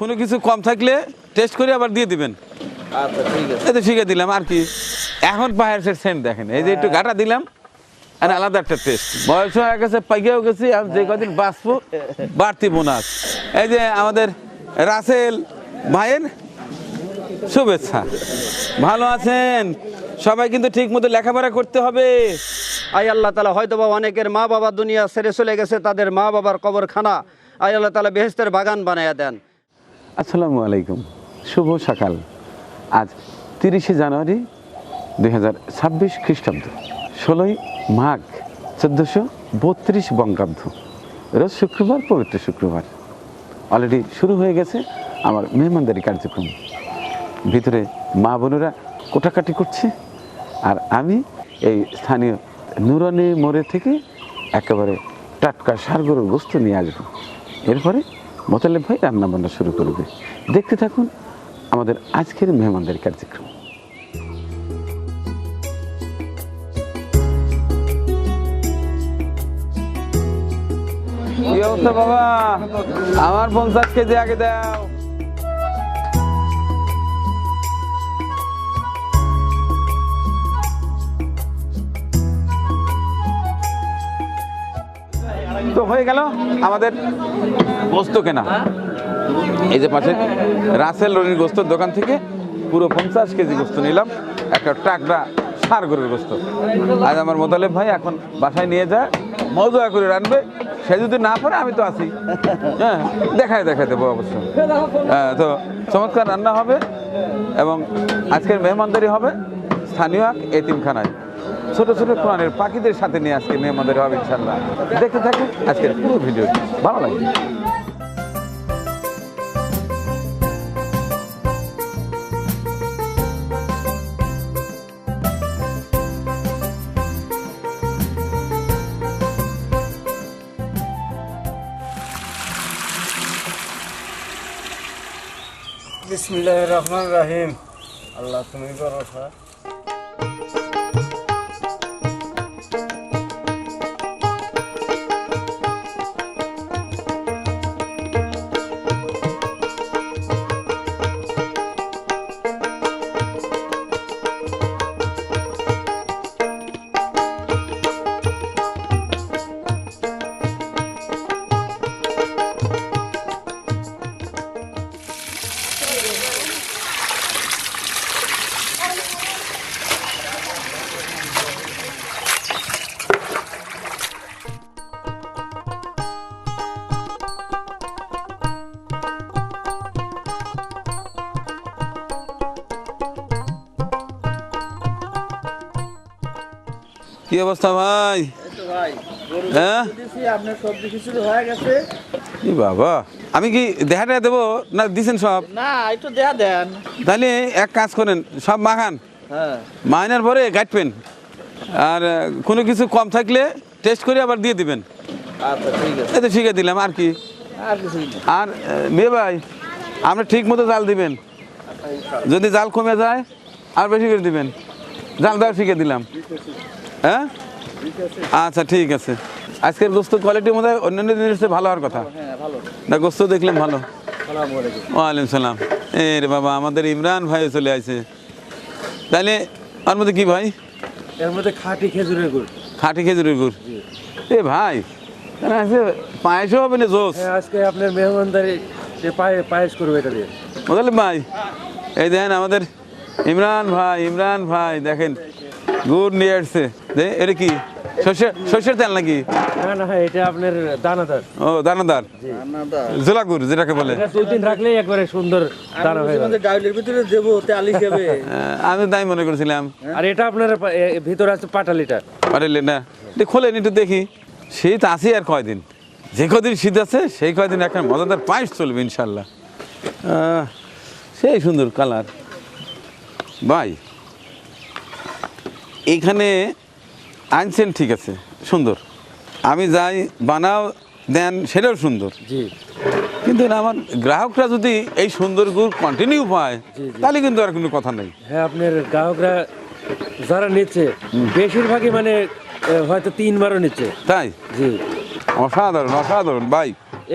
কোনো কিছু কম থাকলে টেস্ট করে আবার দিয়ে দিবেন। আচ্ছা ঠিক আছে। এই তো শিখে দিলাম আর কি। এখন পাহাড়ের সেন্ট দেখেন এই যে একটু গাটা দিলাম আর আলাদা একটা টেস্ট বয়স হয়ে গেছে পাইকেও গেছি আমি যে কদিন বাঁচবো বাড়তি বোনাস। এই যে আমাদের রাসেল ভাইয়ের শুভেচ্ছা। ভালো আছেন? সবাই কিন্তু ঠিক মতো লেখাপড়া করতে হবে। আই আল্লাহ তালা হয়তো বা অনেকের মা বাবা দুনিয়া ছেড়ে চলে গেছে তাদের মা বাবার কবরখানা আই আল্লাহ তালা বেহেস্তের বাগান বানাইয়া দেন। আসসালামু আলাইকুম। শুভ সকাল। আজ তিরিশে জানুয়ারি দুই হাজার ছাব্বিশ খ্রিস্টাব্দ। ষোলোই মাঘ চোদ্দোশো বত্রিশ বঙ্গাব্দ। রোজ শুক্রবার, পবিত্র শুক্রবার। অলরেডি শুরু হয়ে গেছে আমার মেহমানদারি কার্যক্রম। ভিতরে মা বোনেরা কোটাকাটি করছে আর আমি এই স্থানীয় নুরানি মোড়ে থেকে একেবারে টাটকা সারগরুর বস্তু নিয়ে আসব। এরপরে মোতালেব ভাই রান্না বান্না শুরু করবে। দেখতে থাকুন আমাদের আজকের মেহমানদের কার্যক্রম। কি অবস্থা বাবা? আমার পঞ্চাশ কেজি আগে দাও। তো হয়ে গেল আমাদের গোস্ত কেনা। এই যে পাশে রাসেল রনির গোস্তর দোকান থেকে পুরো পঞ্চাশ কেজি গোস্ত নিলাম। একটা টাকরা সার গরুর গোস্ত আজ আমার মোতালেব ভাই এখন বাসায় নিয়ে যায় মজা করে রানবে সে যদি না পারে, আমি তো আছি। হ্যাঁ দেখায় দেখায় দেবো অবশ্য। হ্যাঁ তো চমৎকার রান্না হবে এবং আজকের মেহমানদারি হবে স্থানীয় এক এতিমখানায়। ছোট ছোট কোরআনের পাখিদের সাথে নিয়ে আজকে মেহমানদারি হবে ইনশাল্লাহ দেখতে থাকুন আজকের পুরো ভিডিও। ভালো লাগবে। বিসমিল্লাহ রহমান রাহিম। আল্লাহ তুমি করো কি অবস্থা ভাই? হ্যাঁ? কি বাবা আমি কি দেবো না দিছেন সব? না একটু দেয়া দেন। তাহলে এক কাজ করেন সব মাখান। হ্যাঁ। মাইনার পরে কাটবেন। আর কোনো কিছু কম থাকলে টেস্ট করে আবার দিয়ে দিবেন। আচ্ছা ঠিক আছে। দিলাম আর কি? আর মেয়ে ভাই আপনি ঠিক মতো জাল দিবেন। যদি জাল কমে যায় আর বেশি করে দিবেন। জাল দেওয়া শিখে দিলাম। হ্যাঁ? আচ্ছা ঠিক আছে। আজকের গোস্ত কোয়ালিটির মধ্যে অন্যান্য জিনিস ভালো হওয়ার কথা? হ্যাঁ না গোস্ত দেখলাম ভালো। ওয়ালাইকুম সালাম। এ রে বাবা আমাদের ইমরান ভাই চলে আসে তাহলে ওর মধ্যে কি ভাই? এর মধ্যে খাঁটি খেজুরের গুড়। খাঁটি খেজুরের গুড়? এ ভাই আছে পায়েসও হবে না জোস? হ্যাঁ আজকে আপনার মেহমানদারি পায়েস করবে এটা দিয়ে। বুঝলেন ভাই এই দেখেন আমাদের ইমরান ভাই ইমরান ভাই দেখেন। গুড় নিয়ে আসছে। এটা কি? সর্ষের সর্ষের তেল নাকি? না না হ্যাঁ এটা আপনার দানাদার। ও দানাদার। জোলা গুড় যেটাকে বলে। এটা দুই দিন রাখলেই একবারে সুন্দর দানা হয়ে যাবে। ডাউলের ভিতরে দেবো তেল হিসেবে আমি তাই মনে করেছিলাম। আর এটা আপনার এ- এ ভিতরে আছে পাটালিটা। না। খোলেন একটু দেখি। শীত আছে আর কয়দিন? যে কদিন শীত আছে সেই কয়দিন এখন মজাদার পায়েস চলবে ইনশাল্লাহ। সেই সুন্দর কালার। ভাই এইখানে আনছেন ঠিক আছে সুন্দর। আমি যাই বানাও দেন সেটাও সুন্দর। জি। কিন্তু আমার গ্রাহকরা যদি এই সুন্দর গুড় কন্টিনিউ পায় তাহলে কিন্তু আর কোনো কথা নেই। হ্যাঁ আপনার গ্রাহকরা যারা নিচ্ছে বেশিরভাগই মানে হয়তো তিনবারও নিচ্ছে। তাই? জি। অসাধারণ অসাধারণ ভাই।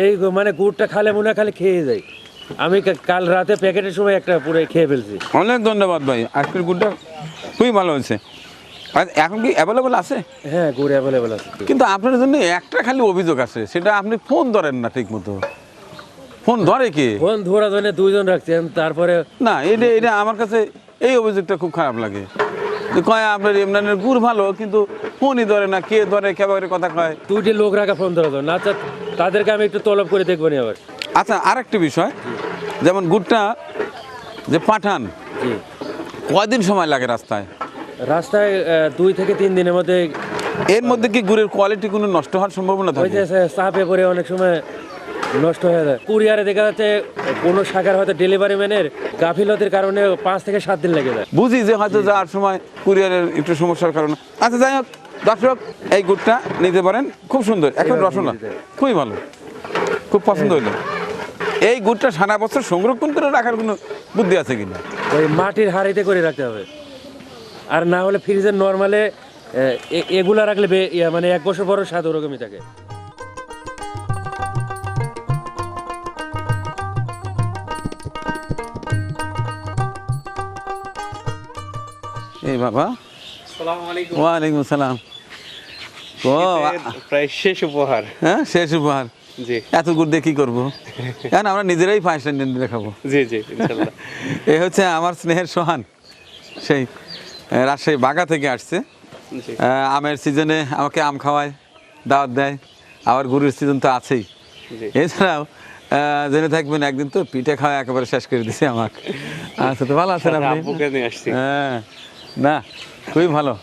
এই মানে গুড়টা খালে মনে খালি খেয়ে যায়। আমি কাল রাতে প্যাকেটের সময় একটা পুরো খেয়ে ফেলছি। অনেক ধন্যবাদ ভাই। আজকের গুড়টা খুবই ভালো হয়েছে। এখন কি অ্যাভেলেবল আছে? হ্যাঁ গুড় অ্যাভেলেবেল আছে। কিন্তু আপনার জন্য একটা খালি অভিযোগ আছে সেটা আপনি ফোন ধরেন না ঠিক মতো ফোন ধরে কি? ফোন ধরা ধরে দুইজন রাখছেন তারপরে না এটা এটা আমার কাছে এই অভিযোগটা খুব খারাপ লাগে। যে কয় আপনার ইমরানের গুড় ভালো কিন্তু ফোনই ধরে না কে ধরে কেবারে কথা কয়? দুইটি লোক রাখা ফোন ধরা ধরে না আচ্ছা তাদেরকে আমি একটু তলব করে দেখব নি আবার। আচ্ছা আরেকটি বিষয় যেমন গুড়টা যে পাঠান জি। কয়দিন সময় লাগে রাস্তায়? রাস্তায় দুই থেকে তিন দিনের মধ্যে এর মধ্যে কি গুড়ের কোয়ালিটি কোনো নষ্ট হওয়ার সম্ভাবনা থাকে? চাপে পড়ে অনেক সময় নষ্ট হয়ে যায়। কুরিয়ারে দেখা যাচ্ছে কোনো শাখার হয়তো ডেলিভারি ম্যানের গাফিলতির কারণে পাঁচ থেকে সাত দিন লেগে যায়। বুঝি যে হয়তো যাওয়ার সময় কুরিয়ারের একটু সমস্যার কারণে। আচ্ছা যাই হোক দর্শক এই গুড়টা নিতে পারেন। খুব সুন্দর এখন রসনা। খুবই ভালো। খুব পছন্দ হইল এই গুড়টা সারা বছর সংরক্ষণ করে রাখার কোনো বুদ্ধি আছে কিনা? ওই মাটির হাড়িতে করে রাখতে হবে। আর না হলে ফ্রিজের নর্মালে এগুলা রাখলে মানে এক বছর পর স্বাদ ওরকমই থাকে। এই বাবা। ওয়ালাইকুম আসসালাম ও প্রায় শেষ উপহার। হ্যাঁ শেষ উপহার। জি। এত গুড় দিয়ে কি করব? এখন আমরা নিজেরাই দেখাবো। জি জি হচ্ছে আমার স্নেহের সোহান। সেই। রাজশাহী বাগা থেকে আসছে। আমের সিজনে আমাকে আম খাওয়ায় দাওয়াত দেয়। আবার গুড়ের সিজন তো আছেই। এছাড়াও জেনে থাকবেন একদিন তো পিঠে খাওয়া একেবারে শেষ করে দিছে আমাকে। আচ্ছা তো ভালো আছেন আপনি? হ্যাঁ না খুবই ভালো।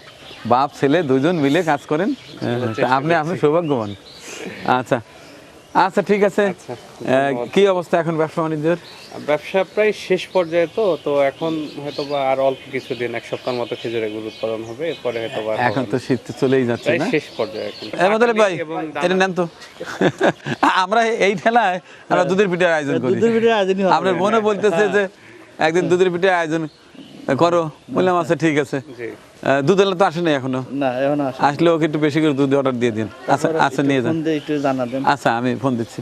বাপ ছেলে দুজন মিলে কাজ করেন। আপনি আপনি সৌভাগ্যবান। আচ্ছা। আচ্ছা ঠিক আছে। আচ্ছা, কি অবস্থা এখন ব্যবসা বাণিজ্যের ব্যবসা প্রায় শেষ পর্যায়ে তো তো এখন হয়তো বা আর অল্প কিছুদিন এক সপ্তাহের মতো খেজুরের গুড় উৎপাদন হবে এরপরে হয়তো বা এখন তো শীত তো চলেই যাচ্ছে না? শেষ পর্যায়ে এখন। আমাদের ভাই এটা নেন তো। আমরা এই ঠেলায় আমরা দুধের পিঠের আয়োজন করি। দুধের পিঠের আয়োজনই হবে। আপনার মনে বলতেছে যে একদিন দুধের পিঠের আয়োজন করো বললাম আচ্ছা ঠিক আছে। জি। দুধ এলে তো আসে নাই এখনও? না এখন আসে আসলে ওকে একটু বেশি করে দুধ অর্ডার দিয়ে দিন। আচ্ছা আচ্ছা নিয়ে যান। ফোন দিয়ে একটু জানাবেন। আচ্ছা আমি ফোন দিচ্ছি।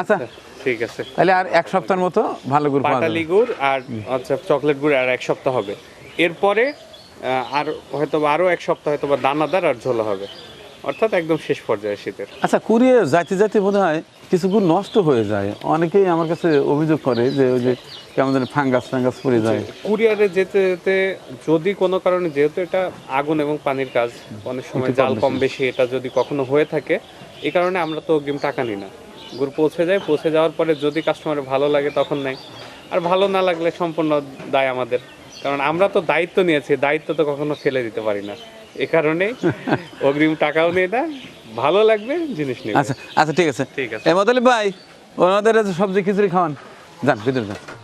আচ্ছা। ঠিক আছে। তাহলে আর এক সপ্তাহের মতো ভালো পাওয়া পাটালি গুড় আর আচ্ছা চকলেট গুড় আর এক সপ্তাহ হবে। এরপরে আর হয়তো বা আরও এক সপ্তাহ হয়তো বা দানাদার আর ঝোলা হবে। অর্থাৎ একদম শেষ পর্যায়ে শীতের। আচ্ছা কুড়িয়ে যাইতে যাইতে বোধ হয় কিছু গুড় নষ্ট হয়ে যায়। অনেকেই আমার কাছে অভিযোগ করে যে ওই যে কেমন জানি ফাঙ্গাস ফাঙ্গাস পড়ে যায়। কুরিয়ারে যেতে যেতে যদি কোনো কারণে যেহেতু এটা আগুন এবং পানির কাজ অনেক সময় জাল কম বেশি এটা যদি কখনো হয়ে থাকে এই কারণে আমরা তো অগ্রিম টাকা নিই না। গুড় পৌঁছে যায়। পৌঁছে যাওয়ার পরে যদি কাস্টমারের ভালো লাগে তখন নেয়। আর ভালো না লাগলে সম্পূর্ণ দায় আমাদের। কারণ আমরা তো দায়িত্ব নিয়েছি দায়িত্ব তো কখনো ফেলে দিতে পারি না। এ কারণে অগ্রিম টাকাও নিয়ে দেয় ভালো লাগবে জিনিস নিয়ে আচ্ছা আচ্ছা ঠিক আছে। ঠিক আছে। এ ভাই ওনাদের সবজি খিচুড়ি খাওয়ান। যান ভিতরে যান।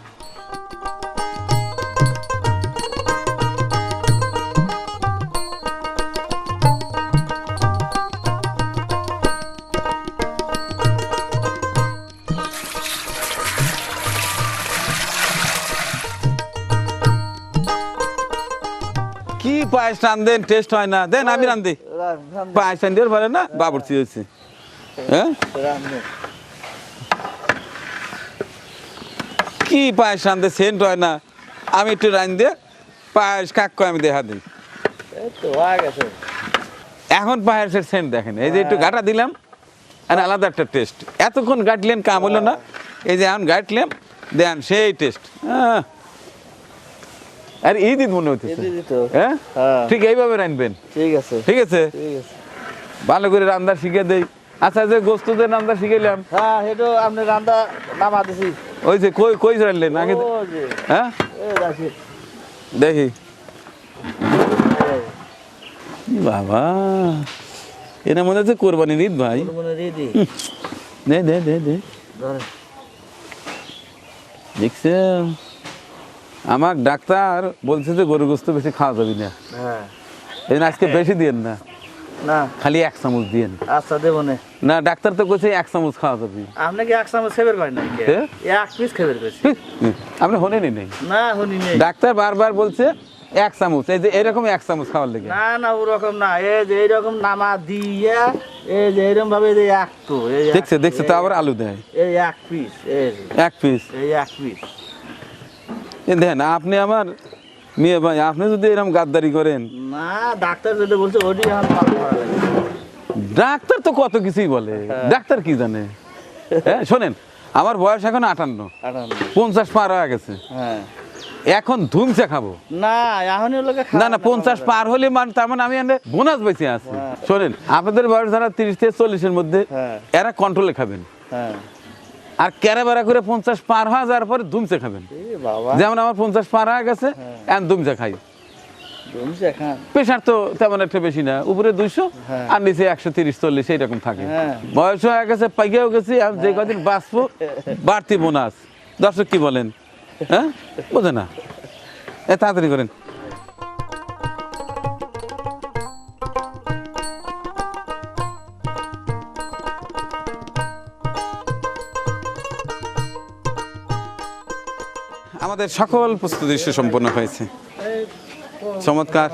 পায়েস দেন টেস্ট হয় না। দেন আমি রান্ধি। পায়েস দিয়ে পারে না বাবুর্চি হয়েছে। হ্যাঁ? কি পায়েস রান্ধে সেন্ট হয় না। আমি একটু রান দিয়ে পায়েস কাক করে আমি দেখা দিই। এখন পায়েসের সেন্ট দেখেন। এই যে একটু গাটা দিলাম আর আলাদা একটা টেস্ট। এতক্ষণ গাটলেন কাম হলো না। এই যে এখন গাটলাম দেন সেই টেস্ট। আর এই দিন মনে তো। হ্যাঁ? হ্যাঁ। ঠিক এইভাবে রানবেন ঠিক আছে। ঠিক আছে? ভালো করে রান্না শিখে দেই। আচ্ছা যে গোস্ত দিয়ে রান্না শিখাইলাম। হ্যাঁ সেটা আপনি রান্না নামা দিছি। ওই যে কই কই রানলেন আগে হ্যাঁ? দেখি। বাবা এরা মনে হচ্ছে কোরবানির ঈদ ভাই। দে দে দে দে। দেখছে আমার ডাক্তার বলছে যে গরু গোস্ত বেশি খাওয়া যাবে না। হ্যাঁ। এই আজকে বেশি দিয়েন না। না। খালি এক চামচ দিয়েন। আচ্ছা দেবো না। না ডাক্তার তো কইছে এক চামচ খাওয়া যাবে। আপনি কি এক চামচ খেবের করেন নাকি এক পিস খেবের কইছি। আপনি হনেনি নেই। না শুনি নেই। ডাক্তার বারবার বলছে এক চামচ এই যে এরকম এক চামচ খাওয়ার লেগে। না না ওরকম না এই যে এইরকম নামা দিয়ে এই যে এইরকম ভাবে যে এক তো দেখছে দেখছে তো আবার আলু দেয়। এই এক পিস এই এক পিস এই এক পিস দেন আপনি আমার মেয়ে ভাই আপনি যদি এরকম গাদ্দারি করেন। না ডাক্তার যেটা বলছে ওটি ডাক্তার তো কত কিছুই বলে। ডাক্তার কি জানে? হ্যাঁ শোনেন আমার বয়স এখন আটান্ন। পঞ্চাশ পার হয়ে গেছে। হ্যাঁ। এখন ধুমচে খাব। না এখনই লোকে না না পঞ্চাশ পার হলে মানে তার মানে আমি বোনাস বেঁচে আছি। শোনেন আপনাদের বয়স যারা তিরিশ থেকে চল্লিশের মধ্যে হ্যাঁ। এরা কন্ট্রোলে খাবেন। হ্যাঁ। আর ক্যারা বেড়া করে পঞ্চাশ পার হয়ে যাওয়ার পরে ধুমচে খাবেন। যেমন আমার পঞ্চাশ পার হয়ে গেছে এখন ধুমচে খাই। প্রেশার তো তেমন একটা বেশি না উপরে দুইশো হ্যাঁ। আর নিচে একশো তিরিশ চল্লিশ এইরকম থাকে। হ্যাঁ। বয়স হয়ে গেছে পাইকেও গেছি আমি যে কদিন বাঁচবো বাড়তি বোনাস। দর্শক কি বলেন? হ্যাঁ? বোঝে না। এ তাড়াতাড়ি করেন। আমাদের সকল প্রস্তুতি সুসম্পন্ন হয়েছে। চমৎকার।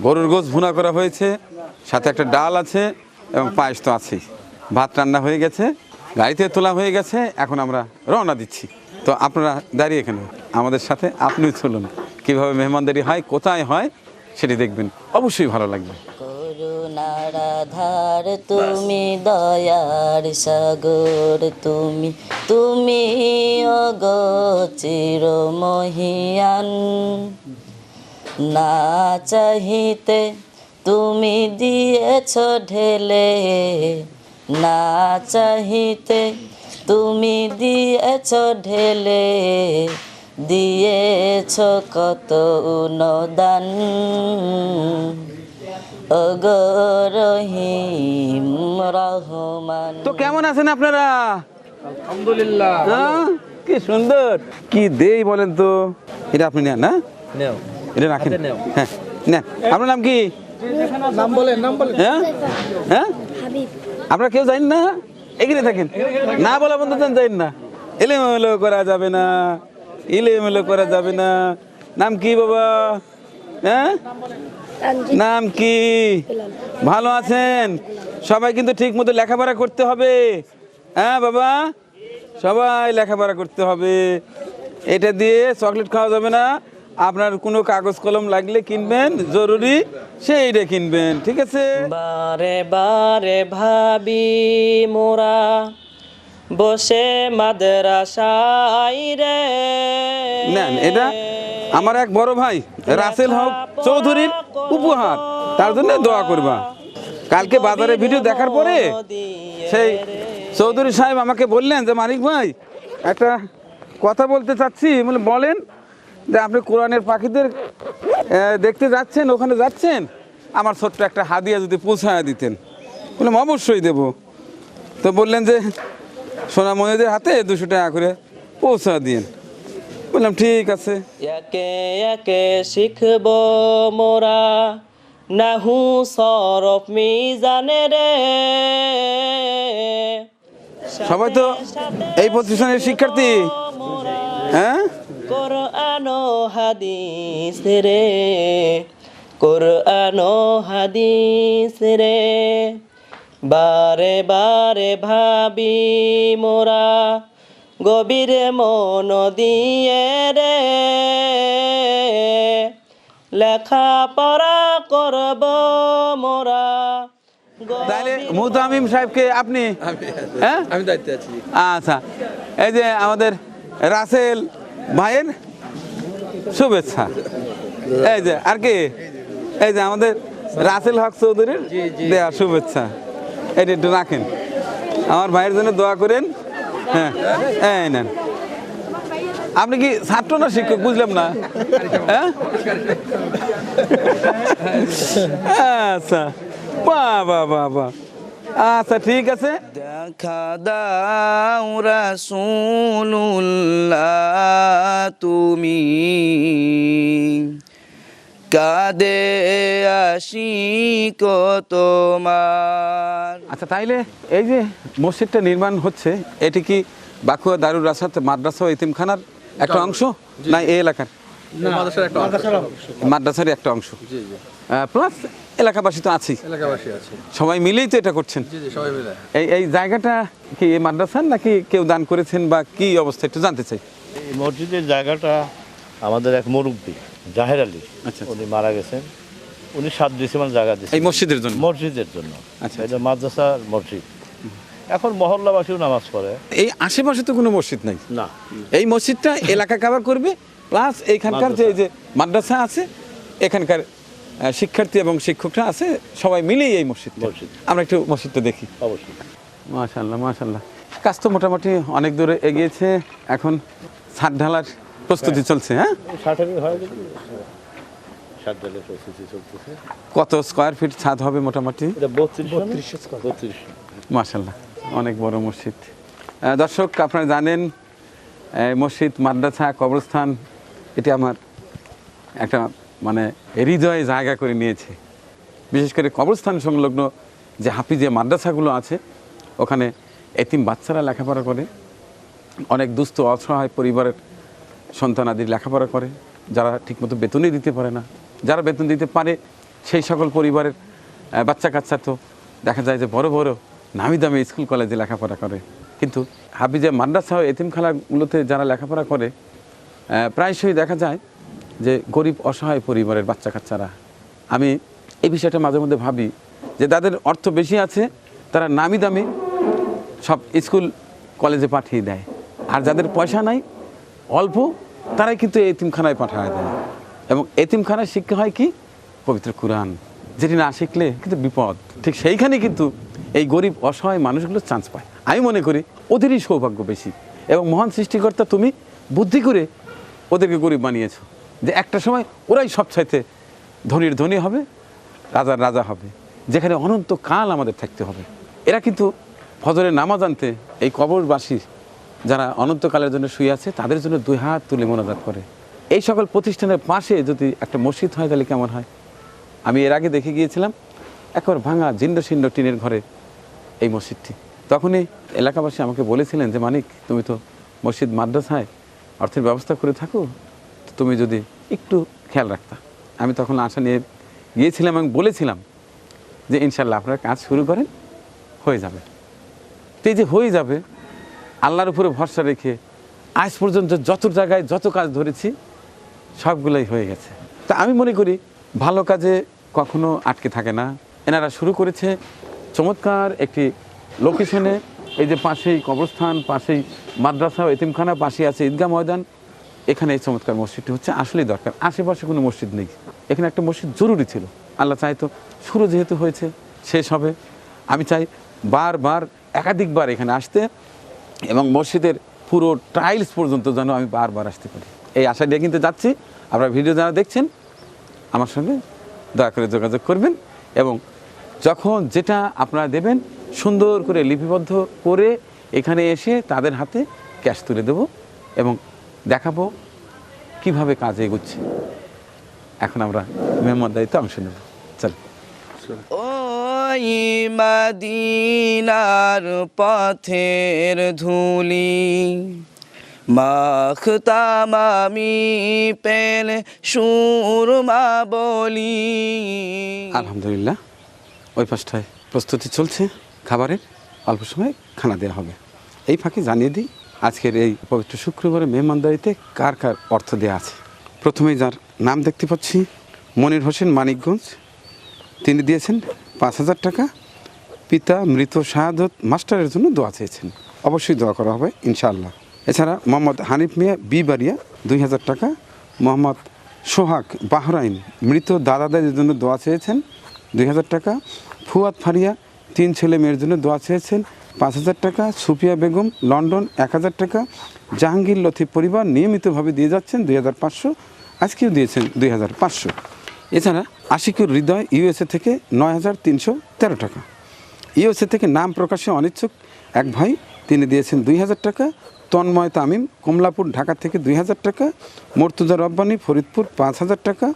গরুর গোছ ভুনা করা হয়েছে। সাথে একটা ডাল আছে এবং পায়েস তো আছেই। ভাত রান্না হয়ে গেছে। গাড়িতে তোলা হয়ে গেছে। এখন আমরা রওনা দিচ্ছি। তো আপনারা দাঁড়িয়ে এখানে। আমাদের সাথে আপনিও চলুন। কীভাবে মেহমানদারি হয়, কোথায় হয়, সেটি দেখবেন। অবশ্যই ভালো লাগবে। আধার তুমি দয়ার সাগর তুমি তুমি অগচির মহিয়ান না চাহিতে তুমি দিয়েছ ঢেলে না চাহিতে তুমি দিয়েছ ঢেলে দিয়েছ কত অনুদান রহমান তো কেমন আছেন আপনারা? আলহামদুলিল্লাহ কি সুন্দর। কি দেই বলেন তো? এটা আপনি নেন না? নেও। এটা রাখেন। হ্যাঁ নেন। আপনার নাম কি? নাম বলেন নাম বলেন। হ্যাঁ? হ্যাঁ? আপনারা কেউ জানেন না? এখানে থাকেন। না বলা বন্ধু জানেন না। এলোমেলো করা যাবে না। এলোমেলো করা যাবে না। নাম কি বাবা? হ্যাঁ? নাম কি? ভালো আছেন? সবাই কিন্তু ঠিক মতো লেখাপড়া করতে হবে। হ্যাঁ বাবা? সবাই লেখাপড়া করতে হবে। এটা দিয়ে চকলেট খাওয়া যাবে না। আপনার কোনো কাগজ কলম লাগলে কিনবেন জরুরি সেইটা কিনবেন ঠিক আছে? বারে বারে ভাবি মোরা। বসে মাদ্রাসায় রে। নেন, এটা আমার এক বড় ভাই, রাসেল হক চৌধুরীর উপহার। তার জন্য দোয়া করবা। কালকে বাজারে ভিডিও দেখার পরে সেই চৌধুরী সাহেব আমাকে বললেন যে, মানিক ভাই, একটা কথা বলতে চাচ্ছি। বলে বলেন যে, আপনি কোরআনের পাখিদের দেখতে যাচ্ছেন, ওখানে যাচ্ছেন? আমার ছোট্ট একটা হাদিয়া যদি পৌঁছায় দিতেন। বললাম, অবশ্যই দেব। তো বললেন যে সোনাময়ীদের হাতে দুশো টাকা করে পৌঁছা দিয়েন। বললাম ঠিক আছে। একে একে শিখব মোরা নাহু সরফ মিজানে রে। সবাই তো এই প্রতিষ্ঠানের শিক্ষার্থী। হ্যাঁ? কোরআন হাদিস রে কোরআন হাদিস রে। বারে বারে ভাবি মোরা গভীর মন দিয়ে রে। লেখা পড়া করব মোরা তাহলে মুতামিম সাহেবকে আপনি? হ্যাঁ? আমি দায়িত্বে আছি। আচ্ছা। এই যে আমাদের রাসেল ভাইয়ের শুভেচ্ছা। এই যে আর কি? এই যে আমাদের রাসেল হক চৌধুরীর দেয়া শুভেচ্ছা। এটা একটু রাখেন। আমার ভাইয়ের জন্য দোয়া করেন। হ্যাঁ এই নেন। আপনি কি ছাত্র না শিক্ষক? বুঝলাম না। হ্যাঁ? আচ্ছা। বাহ বাহ বাহ আচ্ছা ঠিক আছে। দেখা দাও রাসূলুল্লাহ তুমি। কাদে আসি তোমার আচ্ছা তাইলে এই যে মসজিদটা নির্মাণ হচ্ছে এটি কি বাকুয়া দারুর রাসাত মাদ্রাসা ও ইতিমখানার একটা অংশ? না এই এলাকার? মাদ্রাসার একটা অংশ। প্লাস এলাকাবাসী তো আছেই। সবাই মিলেই তো এটা করছেন। জি জি সবাই মিলে। এই এই জায়গাটা কি এই মাদ্রাসার নাকি কেউ দান করেছেন বা কি অবস্থা একটু জানতে চাই। এই মসজিদের জায়গাটা আমাদের এক মুরব্বী। জাহের আলী আচ্ছা। উনি মারা গেছেন। উনি সাত ডিসিমাল জায়গা এই মসজিদের জন্য? মসজিদের জন্য। আচ্ছা। এটা মাদ্রাসার মসজিদ। এখন মহল্লাবাসীও নামাজ পড়ে। এই আশেপাশে তো কোনো মসজিদ নাই? না। এই মসজিদটা এলাকা কাভার করবে প্লাস এইখানকার যে যে মাদ্রাসা আছে এখানকার শিক্ষার্থী এবং শিক্ষকরা আছে সবাই মিলেই এই মসজিদ মসজিদ। আমরা একটু মসজিদটা দেখি। অবশ্যই। মাশাল্লাহ মাশাল্লাহ কাজ তো মোটামুটি অনেক দূরে এগিয়েছে। এখন ছাদ ঢালার প্রস্তুতি চলছে হ্যাঁ? ষাটের হয় কত স্কোয়ার ফিট ছাদ হবে মোটামুটি? বত্রিশ অনেক বড় মসজিদ। দর্শক আপনারা জানেন মসজিদ মাদ্রাসা কবরস্থান এটি আমার একটা মানে হৃদয়ে জায়গা করে নিয়েছে। বিশেষ করে কবরস্থান সংলগ্ন যে হাফিজে মাদ্রাসাগুলো আছে ওখানে এতিম বাচ্চারা লেখাপড়া করে। অনেক দুস্থ অসহায় পরিবারের সন্তানাদির লেখাপড়া করে, যারা ঠিকমতো বেতনই দিতে পারে না। যারা বেতন দিতে পারে, সেই সকল পরিবারের বাচ্চা কাচ্চা তো দেখা যায় যে বড় বড় নামি দামি স্কুল কলেজে লেখাপড়া করে। কিন্তু হাফিজে মাদ্রাসা ও এতিমখানাগুলোতে যারা লেখাপড়া করে প্রায়শই দেখা যায় যে গরিব, অসহায় পরিবারের বাচ্চা কাচ্চারা। আমি এই বিষয়টা মাঝে মধ্যে ভাবি যে তাদের অর্থ বেশি আছে, তারা নামি দামি সব স্কুল কলেজে পাঠিয়ে দেয়। আর যাদের পয়সা নাই, অল্প তারাই কিন্তু এতিমখানায় পাঠায় দেয়। এবং এতিমখানায় শিক্ষা হয় কি? পবিত্র কোরআন। যেটি না শিখলে কিন্তু বিপদ। ঠিক সেইখানে কিন্তু এই গরিব, অসহায় মানুষগুলো চান্স পায়। আমি মনে করি ওদেরই সৌভাগ্য বেশি। এবং মহান সৃষ্টিকর্তা তুমি বুদ্ধি করে ওদেরকে গরিব বানিয়েছ। যে একটা সময় ওরাই সব চাইতে ধনীর ধনী হবে, রাজার রাজা হবে। যেখানে অনন্ত কাল আমাদের থাকতে হবে। এরা কিন্তু ফজরের নামাজ আনতে এই কবরবাসী যারা অনন্তকালের জন্য শুয়ে আছে, তাদের জন্য দুই হাত তুলে মোনাজাত করে। এই সকল প্রতিষ্ঠানের পাশে যদি একটা মসজিদ হয়, তাহলে কেমন হয়? আমি এর আগে দেখে গিয়েছিলাম, একবার ভাঙা জিন্দ টিনের ঘরে এই মসজিদটি। তখনই এলাকাবাসী আমাকে বলেছিলেন যে, মানিক, তুমি তো মসজিদ মাদ্রাসায় অর্থের ব্যবস্থা করে থাকো তুমি যদি একটু খেয়াল রাখতা। আমি তখন আশা নিয়ে গিয়েছিলাম এবং বলেছিলাম যে, ইনশাল্লাহ আপনারা কাজ শুরু করেন, হয়ে যাবে। তো এই যে হয়ে যাবে আল্লাহর উপরে ভরসা রেখে আজ পর্যন্ত যত জায়গায় যত কাজ ধরেছি, সবগুলোই হয়ে গেছে। তা আমি মনে করি ভালো কাজে কখনো আটকে থাকে না। এনারা শুরু করেছে চমৎকার একটি লোকেশনে এই যে পাশেই কবরস্থান, পাশেই মাদ্রাসা, এতিমখানা পাশে আছে ঈদগাহ ময়দান, এখানে এই চমৎকার মসজিদটি হচ্ছে আসলেই দরকার। আশেপাশে কোনো মসজিদ নেই। এখানে একটা মসজিদ জরুরি ছিল। আল্লাহ চাইতো শুরু যেহেতু হয়েছে, শেষ হবে। আমি চাই বারবার, একাধিকবার এখানে আসতে এবং মসজিদের পুরো টাইলস পর্যন্ত যেন আমি বারবার আসতে পারি। এই আশা নিয়ে কিন্তু যাচ্ছি। আপনারা ভিডিও যারা দেখছেন, আমার সঙ্গে দয়া করে যোগাযোগ করবেন এবং যখন যেটা আপনারা দেবেন, সুন্দর করে লিপিবদ্ধ করে এখানে এসে তাদের হাতে ক্যাশ তুলে দেব এবং দেখাবো কীভাবে কাজ এগোচ্ছে। এখন আমরা মেহমান দায়িত্বে অংশ নেব। চল। ওই মদিনার পথের ধুলি, মাখতাম আমি পেলে সুরমা বলি। আলহামদুলিল্লাহ, ওই পাশটায় প্রস্তুতি চলছে, খাবারের অল্প সময় খানা দেওয়া হবে। এই ফাঁকে জানিয়ে দিই, আজকের এই পবিত্র শুক্রবারে মেহমানদারিতে কার কার অর্থ দেওয়া আছে? প্রথমেই যার নাম দেখতে পাচ্ছি, মনির হোসেন মানিকগঞ্জ। তিনি দিয়েছেন পাঁচ হাজার টাকা। পিতা মৃত শাহাদত মাস্টারের জন্য দোয়া চেয়েছেন। অবশ্যই দোয়া করা হবে, ইনশাআল্লাহ। এছাড়া মোহাম্মদ হানিফ মিয়া বি বাড়িয়া দুই হাজার টাকা। মোহাম্মদ সোহাগ বাহরাইন, মৃত দাদা দাদির জন্য দোয়া চেয়েছেন, দুই হাজার টাকা। ফুয়াদ ফারিয়া, তিন ছেলে মেয়ের জন্য দোয়া চেয়েছেন, পাঁচ হাজার টাকা। সুফিয়া বেগম, লন্ডন, এক হাজার টাকা। জাহাঙ্গীর লথি পরিবার নিয়মিতভাবে দিয়ে যাচ্ছেন দুই হাজার পাঁচশো। আজকেও দিয়েছেন দুই হাজার পাঁচশো। এছাড়া আশিকুর হৃদয় ইউএসএ থেকে নয় হাজার তিনশো তেরো টাকা। ইউএসএ থেকে নাম প্রকাশে অনিচ্ছুক এক ভাই, তিনি দিয়েছেন দুই হাজার টাকা। তন্ময় তামিম, কমলাপুর, ঢাকা থেকে দুই হাজার টাকা। মর্তুজা রব্বানি, ফরিদপুর, পাঁচ হাজার টাকা।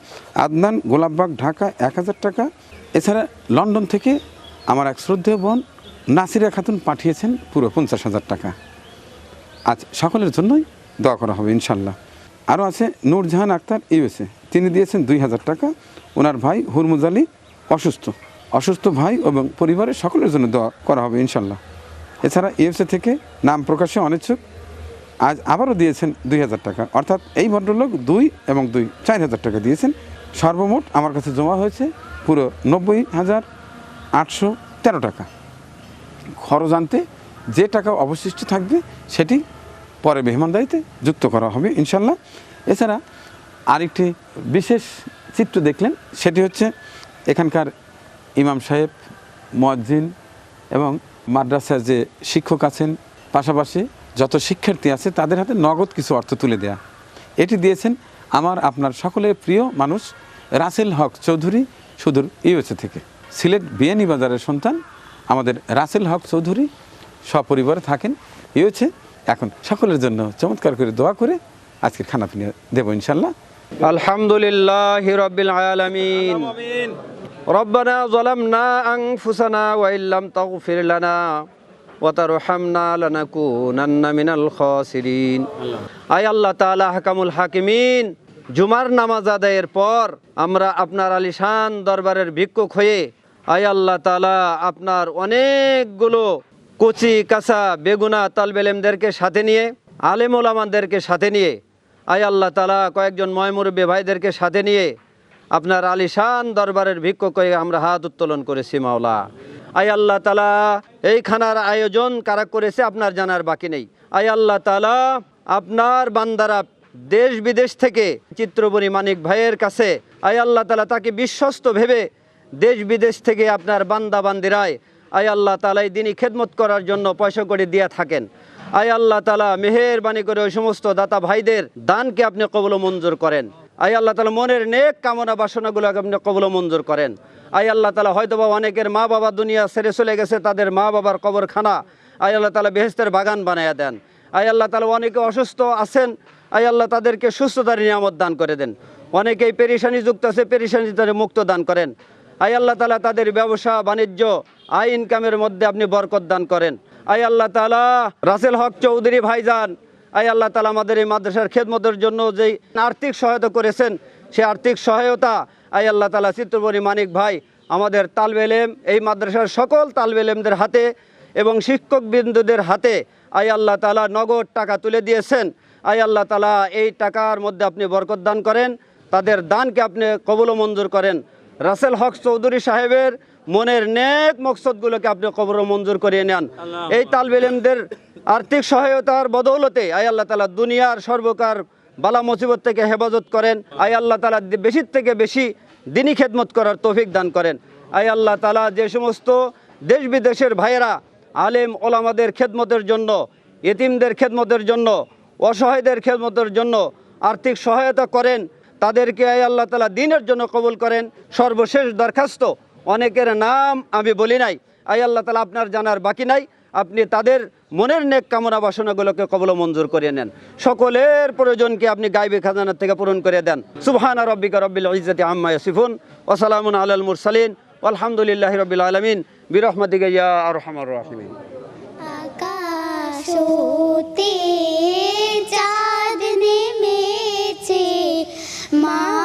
আদনান, গোলাপবাগ, ঢাকা, এক হাজার টাকা। এছাড়া লন্ডন থেকে আমার এক শ্রদ্ধেয় বোন নাসিরা খাতুন পাঠিয়েছেন পুরো পঞ্চাশ হাজার টাকা। আজ সকলের জন্যই দোয়া করা হবে ইনশাল্লাহ। আরও আছে নূরজাহান আক্তার, ইউএসএ। তিনি দিয়েছেন দুই হাজার টাকা। ওনার ভাই হুরমুজ আলী অসুস্থ। অসুস্থ ভাই এবং পরিবারের সকলের জন্য দোয়া করা হবে ইনশাল্লাহ। এছাড়া ইউএসএ থেকে নাম প্রকাশে অনিচ্ছুক। আজ আবারও দিয়েছেন দুই হাজার টাকা। অর্থাৎ এই ভদ্রলোক দুই এবং দুই, চার হাজার টাকা দিয়েছেন। সর্বমোট আমার কাছে জমা হয়েছে পুরো নব্বই হাজার আটশো তেরো টাকা। খরচ আনতে যে টাকা অবশিষ্ট থাকবে সেটি পরে মেহমানদারিতে যুক্ত করা হবে ইনশাল্লাহ। এছাড়া আরেকটি বিশেষ চিত্র দেখলেন, সেটি হচ্ছে এখানকার ইমাম সাহেব মজ্জিন এবং মাদ্রাসার যে শিক্ষক আছেন, পাশাপাশি যত শিক্ষার্থী আছে, তাদের হাতে নগদ কিছু অর্থ তুলে দেয়া। এটি দিয়েছেন আমার, আপনার সকলের প্রিয় মানুষ রাসেল হক চৌধুরী সুদূর ইউএসএ থেকে। সিলেট বিয়ানি বাজারের সন্তান, আমাদের রাসেল হক চৌধুরী সপরিবারে থাকেন ইউএসএ। এখন সকলের জন্য চমৎকার করে দোয়া করে আজকে খানা পিনা দেবো ইনশাল্লাহ। আলহামদুলিল্লাহ রবিল আলমিন ربنا ظلمنا أنفسنا وإن لم تغفر لنا وترحمنا لنكونن من الخاسرين আয় আল্লাহ তাআলা হাকামুল হাকিমিন জুমার নামাজ আদায়ের পর আমরা আপনার আলিশান দরবারের ভিক্ষুক হয়ে আয় আল্লাহ তাআলা আপনার অনেকগুলো কচি কাঁচা বেগুনা তালবেলেমদেরকে সাথে নিয়ে আলেম ওলামাদেরকে সাথে নিয়ে আয় আল্লাহ তালা কয়েকজন ময়মুরব্বী ভাইদেরকে সাথে নিয়ে আপনার আলিশান দরবারের ভিক্ষুক হয়ে আমরা হাত উত্তোলন করেছি, মাওলা। আয় আল্লাহ তালা এই খানার আয়োজন কারা করেছে আপনার জানার বাকি নেই। আয় আল্লাহ তালা আপনার বান্দারা দেশ বিদেশ থেকে চিত্রবণী মানিক ভাইয়ের কাছে, আয় আল্লাহ তালা তাকে বিশ্বস্ত ভেবে দেশ বিদেশ থেকে আপনার বান্দা বান্দিরায় আয় আল্লাহ তালা এই দিনই খেদমত করার জন্য পয়সা করে দিয়ে থাকেন। আয় আল্লাহ তালা মেহেরবানি করে ওই সমস্ত দাতা ভাইদের দানকে আপনি কবল মঞ্জুর করেন। আয় আল্লাহ তালা মনের নেক কামনা বাসনাগুলোকে আপনি কবল মঞ্জুর করেন। আয় আল্লাহ তালা হয়তোবা অনেকের মা বাবা দুনিয়া সেরে চলে গেছে, তাদের মা বাবার কবরখানা আয় আল্লাহ তালা বেহেস্তের বাগান বানাইয়া দেন। আয় আল্লাহ তালা অনেকে অসুস্থ আছেন, আয় আল্লাহ তাদেরকে সুস্থতার নিয়ামত দান করে দেন। অনেকেই পেরেশানি যুক্ত আছে পেরেশানি তাদের মুক্ত দান করেন। আয় আল্লাহ তালা তাদের ব্যবসা, বাণিজ্য, আয় ইনকামের মধ্যে আপনি বরকত দান করেন। আয় আল্লাহ তালা রাসেল হক চৌধুরী ভাইজান, আয় আল্লাহ তালা আমাদের এই মাদ্রাসার খেদমতের জন্য যেই আর্থিক সহায়তা করেছেন সে আর্থিক সহায়তা আয় আল্লাহ তালা চিত্রবণী মানিক ভাই, আমাদের তালবেলেম এই মাদ্রাসার সকল তালবেলেমদের হাতে এবং শিক্ষক বিন্দুদের হাতে আয় আল্লাহ তালা নগদ টাকা তুলে দিয়েছেন। আয় আল্লাহ তালা এই টাকার মধ্যে আপনি বরকত দান করেন, তাদের দানকে আপনি কবল মঞ্জুর করেন। রাসেল হক চৌধুরী সাহেবের মনের নেক মকসদগুলোকে আপনি কবর মঞ্জুর করিয়ে নেন। এই তালবেলেমদের আর্থিক সহায়তার বদৌলতে আয় আল্লাহ তালা দুনিয়ার সর্বকার বালা মুসিবত থেকে হেফাজত করেন। আয় আল্লাহ তালা বেশির থেকে বেশি দিনী খেদমত করার তৌফিক দান করেন। আয় আল্লাহ তালা যে সমস্ত দেশ বিদেশের ভাইয়েরা আলেম ওলামাদের খেদমতের জন্য এতিমদের খেদমতের জন্য অসহায়দের খেদমতের জন্য আর্থিক সহায়তা করেন তাদেরকে আয় আল্লাহ তালা দিনের জন্য কবুল করেন। সর্বশেষ দরখাস্ত অনেকের নাম আমি বলি নাই। আই আল্লাহ তালা আপনার জানার বাকি নাই। আপনি তাদের মনের নেক কামনা বাসনাগুলোকে কবল মঞ্জুর করে নেন। সকলের প্রয়োজনকে আপনি গাইবে খাজানার থেকে পূরণ করে দেন। সুবহানা রব্বিকা রব্বিল ইজ্জাতি আম্মা ওয়া সালামুন আলাল মুরসালিন। আলহামদুলিল্লাহি রব্বিল আলামিন। বিরহমাতিকা ইয়া আকাশ চাঁদ নেমেছে মামিনার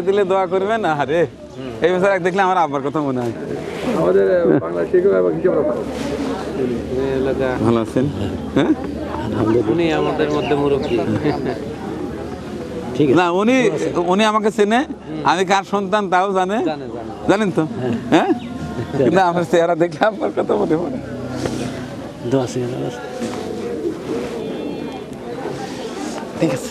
কাজ দিলে দোয়া করবেন আরে এই বছর এক দেখলে আমার আব্বার কথা মনে হয়। আমাদের ভালো আছেন? হ্যাঁ? উনি আমাদের মধ্যে মুরব্বী। না উনি উনি আমাকে চেনে। আমি কার সন্তান তাও জানে। জানেন তো? হ্যাঁ? কিন্তু আমার চেহারা দেখলে আপনার কথা মনে পড়ে। ঠিক আছে।